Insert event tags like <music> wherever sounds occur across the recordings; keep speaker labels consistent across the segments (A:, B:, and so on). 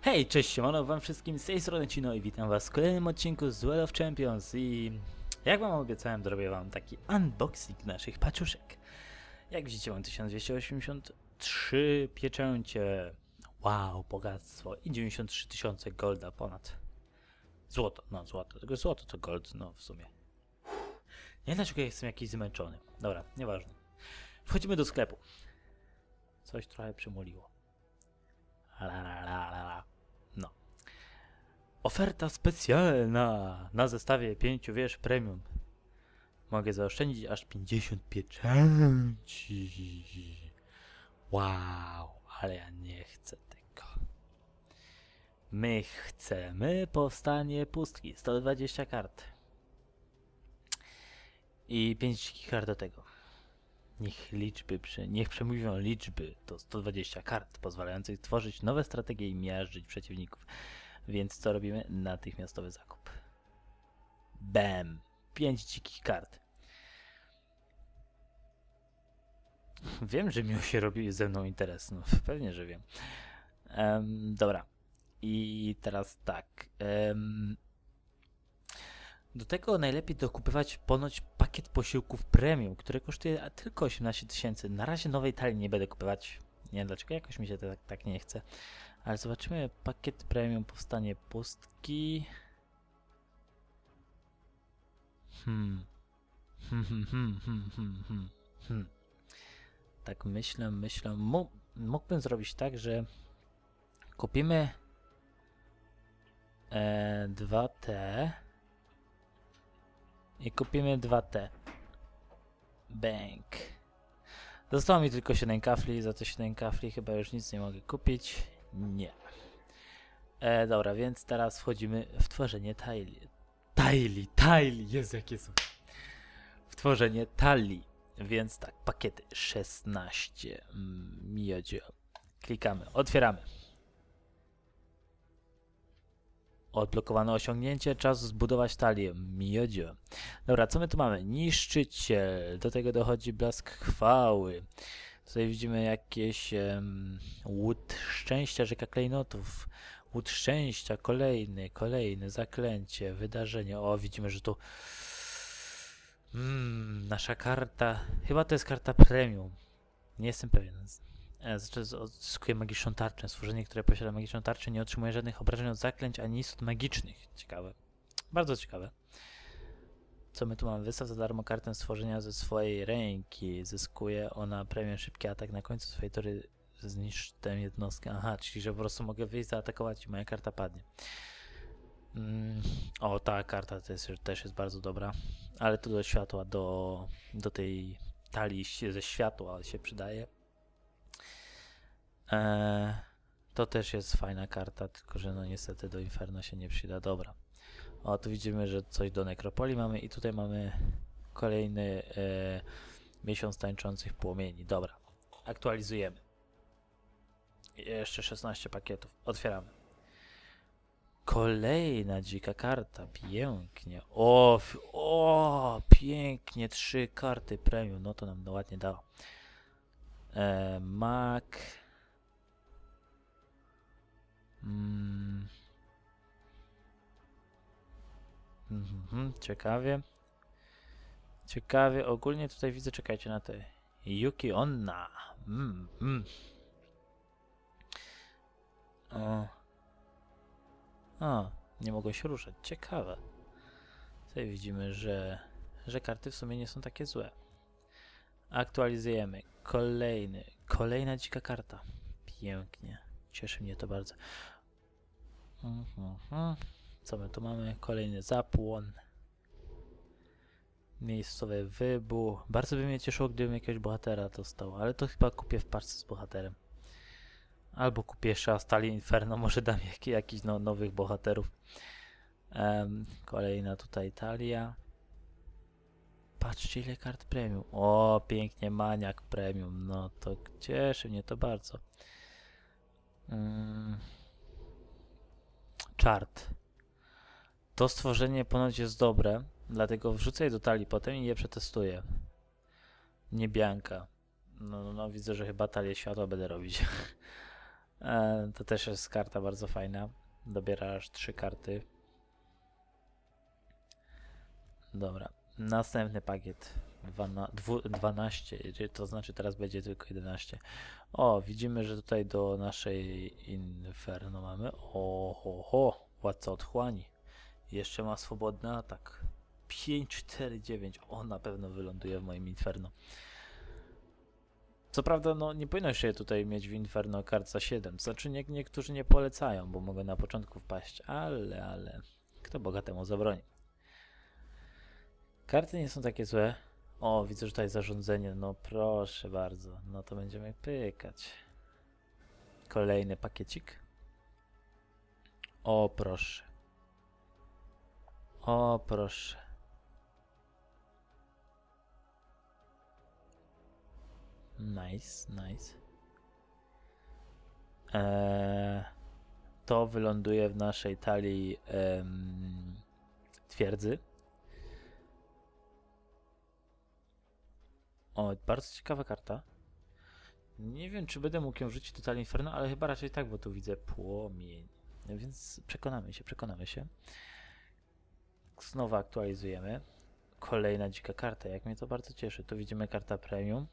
A: Hej, cześć, siemano wam wszystkim, z tej strony Cino i witam was w kolejnym odcinku z Duel of Champions i jak wam obiecałem, zrobię wam taki unboxing naszych paczuszek. Jak widzicie mam 1283 pieczęcie, wow, bogactwo i 93 tysiące golda ponad. Złoto, no złoto, tylko złoto to gold, no w sumie. Nie dlaczego jestem jakiś zmęczony, dobra, nieważne. Wchodzimy do sklepu. Coś trochę przymuliło. No. Oferta specjalna na zestawie 5 wież premium. Mogę zaoszczędzić aż 50 pieczęci. Wow, ale ja nie chcę tego. My chcemy powstanie pustki. 120 kart. I 5 dzikich kart do tego. Niech liczby, prze, niech przemówią liczby. To 120 kart pozwalających tworzyć nowe strategie i miażdżyć przeciwników. Więc co robimy? Natychmiastowy zakup. Bam! 5 dzikich kart. Wiem, że miał się robi ze mną interes. No, <laughs> pewnie, że wiem. Em, dobra. I teraz tak. em, do tego najlepiej dokupywać ponoć pakiet posiłków premium, który kosztuje tylko 18 tysięcy. Na razie nowej talii nie będę kupować. Nie wiem dlaczego, jakoś mi się tak, tak nie chce. Ale zobaczymy, pakiet premium powstanie pustki. Hmm. Hmm, hmm, hmm, hmm, hmm, hmm, hmm. Tak myślę, myślę. Mógłbym zrobić tak, że kupimy e, 2T i kupimy 2T. Bank. Zostało mi tylko 7 kafli, za te 7 kafli chyba już nic nie mogę kupić. Nie. E, dobra, więc teraz wchodzimy w tworzenie tile. Tile, tile, jest jakie są. W tworzenie talii. Więc tak, pakiety 16. Mm, Miodzio. Klikamy, otwieramy. Odblokowano osiągnięcie, czas zbudować talię. Miodzio. Dobra, co my tu mamy? Niszczyciel. Do tego dochodzi blask chwały. Tutaj widzimy jakieś um, łód szczęścia, rzeka klejnotów. Łód szczęścia, kolejny, kolejny, zaklęcie, wydarzenie. O, widzimy, że tu mm, nasza karta, chyba to jest karta premium. Nie jestem pewien. E, Znaczy, odzyskuje magiczną tarczę. Stworzenie, które posiada magiczną tarczę, nie otrzymuje żadnych obrażeń od zaklęć ani istot magicznych. Ciekawe. Bardzo ciekawe. Co my tu mamy? Wystaw za darmo kartę stworzenia ze swojej ręki. Zyskuje ona premię szybki atak na końcu swojej tory. Zniszcz tę jednostkę. Aha, czyli że po prostu mogę wyjść, zaatakować i moja karta padnie. Mm, o, ta karta jest, też jest bardzo dobra. Ale tu do światła, do, do tej talii ze światła się przydaje. Eee, to też jest fajna karta, tylko że no niestety do Inferno się nie przyda. Dobra. O, tu widzimy, że coś do Nekropolii mamy i tutaj mamy kolejny e, miesiąc tańczących płomieni. Dobra. Aktualizujemy. Jeszcze 16 pakietów. Otwieramy. Kolejna dzika karta. Pięknie. O, o, pięknie. Trzy karty premium. No to nam ładnie dało. E, Mac. Mm. Mhm, ciekawie. Ciekawie. Ogólnie tutaj widzę, czekajcie na te. Yuki Onna. Mm, mm. O. O, nie mogą się ruszać. Ciekawe. Tutaj widzimy, że, że karty w sumie nie są takie złe. Aktualizujemy. Kolejny. Kolejna dzika karta. Pięknie. Cieszy mnie to bardzo. Co my tu mamy? Kolejny zapłon. Miejscowy wybuch. Bardzo by mnie cieszyło, gdybym jakiegoś bohatera dostał, ale to chyba kupię w parce z bohaterem. Albo kupię jeszcze Astali Inferno, może dam jak, jakiś no, nowych bohaterów. Em, kolejna tutaj Talia. Patrzcie ile kart premium. O, pięknie, maniak premium. No to cieszy mnie to bardzo. Mm. To stworzenie ponoć jest dobre, dlatego wrzucę je do talii potem i je przetestuję. Niebianka. No, no, no widzę, że chyba talię światła będę robić. <laughs> E, to też jest karta bardzo fajna. Dobierasz trzy karty. Dobra. Następny pakiet. Dwana, dwu, 12, czyli to znaczy teraz będzie tylko 11. O, widzimy, że tutaj do naszej Inferno mamy. O, ho, władca otchłani. Jeszcze ma swobodny atak. 5, 4, 9. O, na pewno wyląduje w moim Inferno. Co prawda, no nie powinno się tutaj mieć w Inferno kart za 7. Znaczy, nie, niektórzy nie polecają, bo mogę na początku wpaść, ale, ale. Kto bogatemu zabroni? Karty nie są takie złe. O, widzę, że tutaj zarządzenie. No proszę bardzo. No to będziemy pykać. Kolejny pakiecik. O, proszę. O, proszę. Nice, nice. Eee, to wyląduje w naszej talii em, twierdzy. O, bardzo ciekawa karta. Nie wiem, czy będę mógł ją rzucić totalnie inferno, ale chyba raczej tak, bo tu widzę płomień. Więc przekonamy się, przekonamy się. Znowu aktualizujemy. Kolejna dzika karta, jak mnie to bardzo cieszy. Tu widzimy karta premium.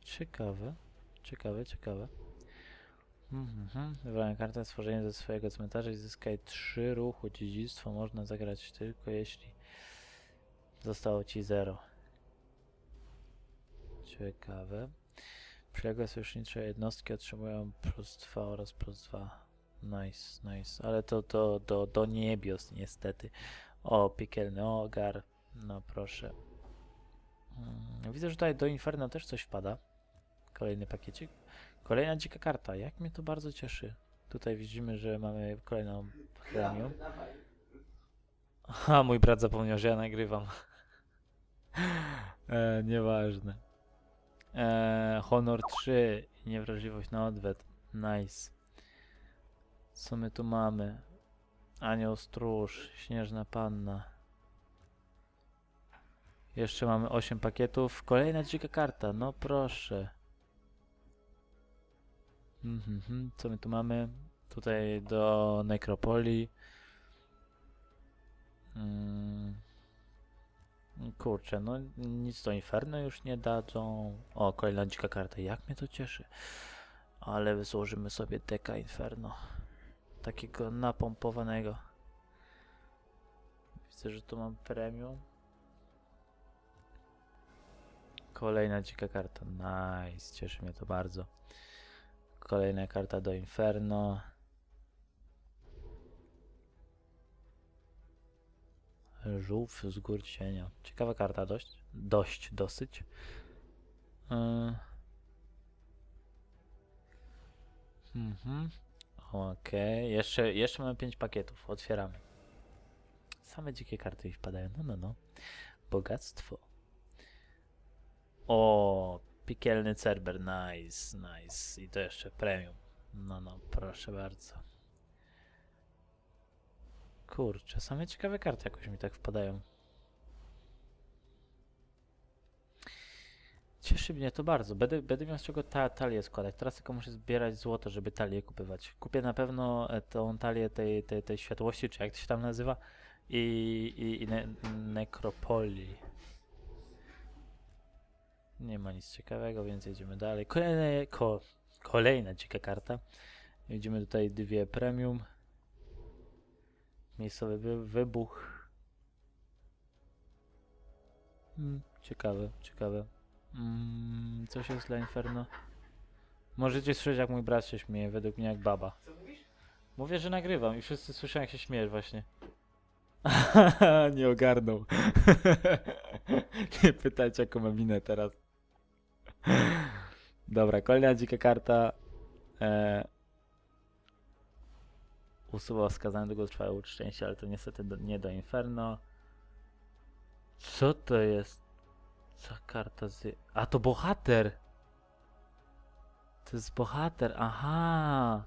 A: Ciekawe, ciekawe, ciekawe. Mhm. Kartę stworzenie ze swojego cmentarza i zyskaj trzy ruchu. Dziedzictwo można zagrać tylko jeśli zostało ci 0. Ciekawe. Przyległe sojusznicze jednostki otrzymują plus 2 oraz plus 2. Nice, nice. Ale to do, do, do niebios niestety. O, piekielny ogar. No proszę. Mm, Widzę, że tutaj do Inferno też coś wpada. Kolejny pakiecik. Kolejna dzika karta. Jak mnie to bardzo cieszy. Tutaj widzimy, że mamy kolejną premium. A, mój brat zapomniał, że ja nagrywam. e, nieważne. E, honor 3. Niewrażliwość na odwet. Nice. Co my tu mamy? Anioł stróż. Śnieżna panna. Jeszcze mamy 8 pakietów. Kolejna dzika karta. No proszę. Mhm, mhm. Co my tu mamy? Tutaj do nekropolii. Mm. Kurczę, no nic do Inferno już nie dadzą. O, kolejna dzika karta. Jak mnie to cieszy. Ale złożymy sobie deka Inferno. Takiego napompowanego. Widzę, że tu mam premium. Kolejna dzika karta. Nice, cieszy mnie to bardzo. Kolejna karta do Inferno. Żółw z gór cienia. Ciekawa karta dość. Dość, dosyć. Yy. Mhm. Okej. Jeszcze, jeszcze mamy 5 pakietów. Otwieramy. Same dzikie karty mi wpadają. No, no, no. Bogactwo. O, piekielny Cerber. Nice, nice. I to jeszcze premium. No, no, proszę bardzo. Kurczę, same ciekawe karty jakoś mi tak wpadają. Cieszy mnie to bardzo. Będę, będę miał z czego ta, talię składać. Teraz tylko muszę zbierać złoto, żeby talię kupywać. Kupię na pewno e, tą talię tej, tej, tej światłości, czy jak to się tam nazywa, i, i, i ne, nekropolii. Nie ma nic ciekawego, więc jedziemy dalej. Kolejne, ko, kolejna dzika karta. Widzimy tutaj dwie premium. Miejscowy wy, wybuch. Mm, ciekawe, ciekawe. Mm, coś jest dla Inferno. Możecie słyszeć jak mój brat się śmieje, według mnie jak baba.
B: Co mówisz?
A: Mówię, że nagrywam i wszyscy słyszą jak się śmiejesz właśnie. <laughs> Nie ogarnął. <laughs> Nie pytajcie jaką mam minę teraz. <laughs> Dobra, kolejna dzika karta. E... Usuwa wskazane długotrwałe łód szczęścia, ale to niestety do, nie do Inferno. Co to jest? Co karta z... A to bohater! To jest bohater, aha!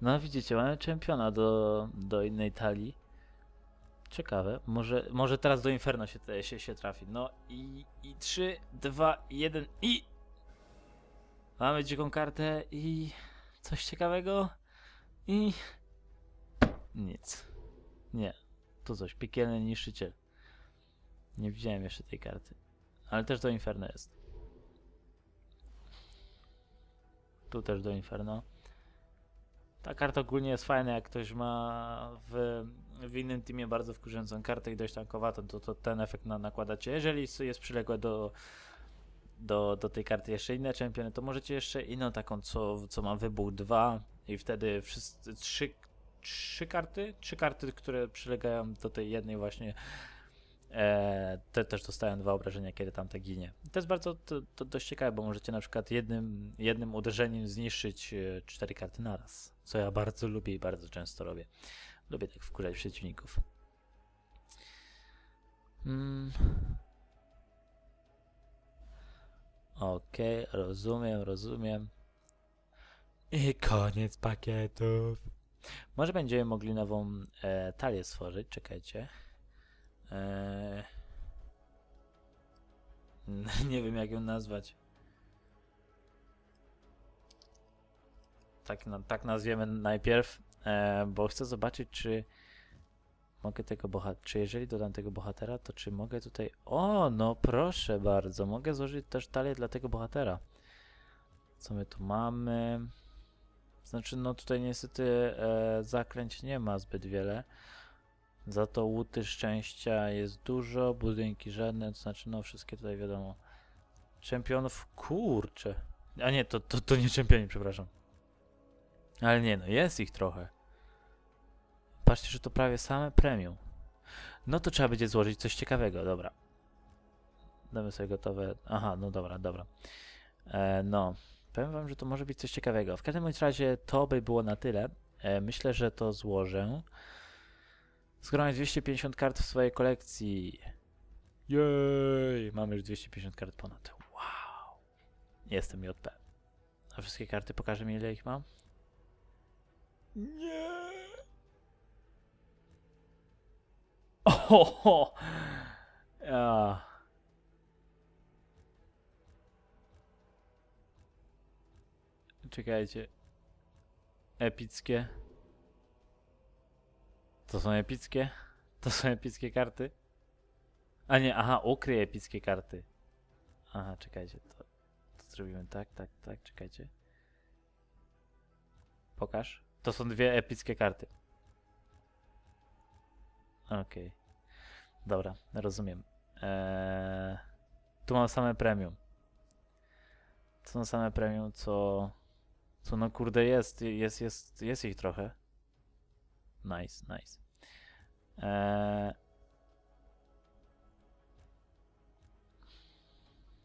A: No widzicie, mamy czempiona do, do innej talii. Ciekawe. Może, może teraz do Inferno się, się, się trafi. No i, i 3, 2, 1 i... Mamy dziką kartę i... Coś ciekawego i... Nic. Nie. Tu coś. Piekielny niszczyciel. Nie widziałem jeszcze tej karty. Ale też do Inferno jest. Tu też do Inferno. Ta karta ogólnie jest fajna, jak ktoś ma w, w innym teamie bardzo wkurzającą kartę i dość tankowatą, to, to ten efekt na, nakładacie. Jeżeli jest przyległe do, do, do tej karty jeszcze inne czempiony, to możecie jeszcze inną taką, co, co ma wybuch 2 i wtedy wszyscy trzy, trzy karty, trzy karty, które przylegają do tej jednej właśnie E, te też dostają dwa obrażenia, kiedy tamta ginie. To jest bardzo to, to dość ciekawe, bo możecie na przykład jednym, jednym uderzeniem zniszczyć e, cztery karty naraz, co ja bardzo lubię i bardzo często robię. Lubię tak wkurzać przeciwników. Mm. Okej, rozumiem, rozumiem. I koniec pakietów. Może będziemy mogli nową e, talię stworzyć, czekajcie. Eee... <laughs> Nie wiem jak ją nazwać. Tak, na, tak nazwiemy najpierw, e, bo chcę zobaczyć, czy mogę tego bohatera, czy jeżeli dodam tego bohatera, to czy mogę tutaj... O, no proszę bardzo, mogę złożyć też talię dla tego bohatera. Co my tu mamy? Znaczy, no tutaj niestety e, zaklęć nie ma zbyt wiele. Za to łuty szczęścia jest dużo, budynki żadne, to znaczy no wszystkie tutaj wiadomo. Czempionów, kurczę. A nie, to, to, to nie czempioni, przepraszam. Ale nie, no jest ich trochę. Patrzcie, że to prawie same premium. No to trzeba będzie złożyć coś ciekawego, dobra. Damy sobie gotowe. Aha, no dobra, dobra. E, no, powiem wam, że to może być coś ciekawego. W każdym razie to by było na tyle. E, myślę, że to złożę. Zgromadź 250 kart w swojej kolekcji. Jej! Mamy już 250 kart ponad. Wow! Jestem JP. A wszystkie karty pokażę mi ile ich mam? Nie! Ohoho! Ja. Czekajcie. Epickie. To są epickie? To są epickie karty? A nie, aha, ukryj epickie karty. Aha, czekajcie, to, to zrobimy tak, tak, tak, czekajcie. Pokaż. To są dwie epickie karty. Okej. Dobra, rozumiem. Eee, tu mam same premium. To są same premium, co... Co no kurde jest, jest, jest, jest ich trochę. Nice, nice. Eee...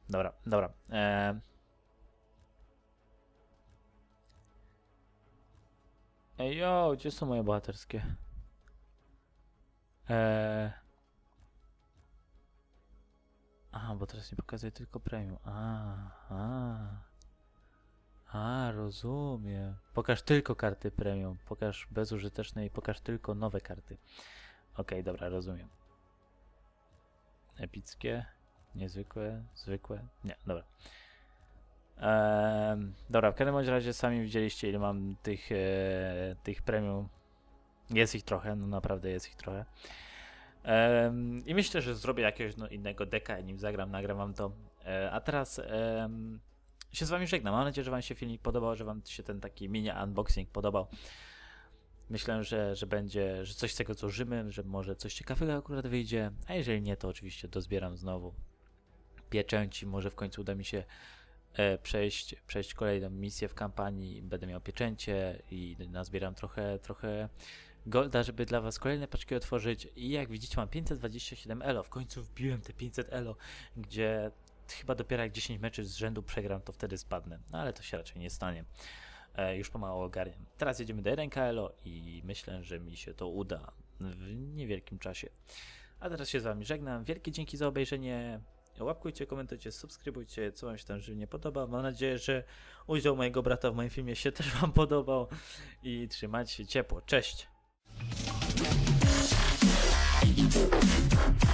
A: Dobra, dobra. Eee... Ej, yo, gdzie są moje bohaterskie? Eee... Aha, bo teraz mi pokazuje tylko premium. A, a. A, rozumiem. Pokaż tylko karty premium. Pokaż bezużyteczne i pokaż tylko nowe karty. Okej, dobra, rozumiem. Epickie, niezwykłe, zwykłe. Nie, dobra. Dobra, w każdym razie sami widzieliście ile mam tych, e, tych premium. Jest ich trochę, no naprawdę jest ich trochę. Em, I myślę, że zrobię jakiegoś no, innego deka, nim zagram, nagram wam to. E, a teraz em, się z wami żegnam. Mam nadzieję, że wam się filmik podobał, że wam się ten taki mini unboxing podobał. Myślę, że, że będzie, że coś z tego złożymy, że może coś ciekawego akurat wyjdzie, a jeżeli nie, to oczywiście dozbieram znowu pieczęci, może w końcu uda mi się e, przejść, przejść kolejną misję w kampanii, będę miał pieczęcie i nazbieram trochę, trochę golda, żeby dla was kolejne paczki otworzyć i jak widzicie mam 527 elo, w końcu wbiłem te 500 elo, gdzie chyba dopiero jak 10 meczów z rzędu przegram, to wtedy spadnę. No ale to się raczej nie stanie. E, już pomału ogarniam. Teraz jedziemy do 1 KLO i myślę, że mi się to uda w niewielkim czasie. A teraz się z wami żegnam. Wielkie dzięki za obejrzenie. Łapkujcie, komentujcie, subskrybujcie, co wam się tam żywnie podoba. Mam nadzieję, że udział mojego brata w moim filmie się też wam <laughs> podobał. I trzymajcie się ciepło. Cześć! Thank you.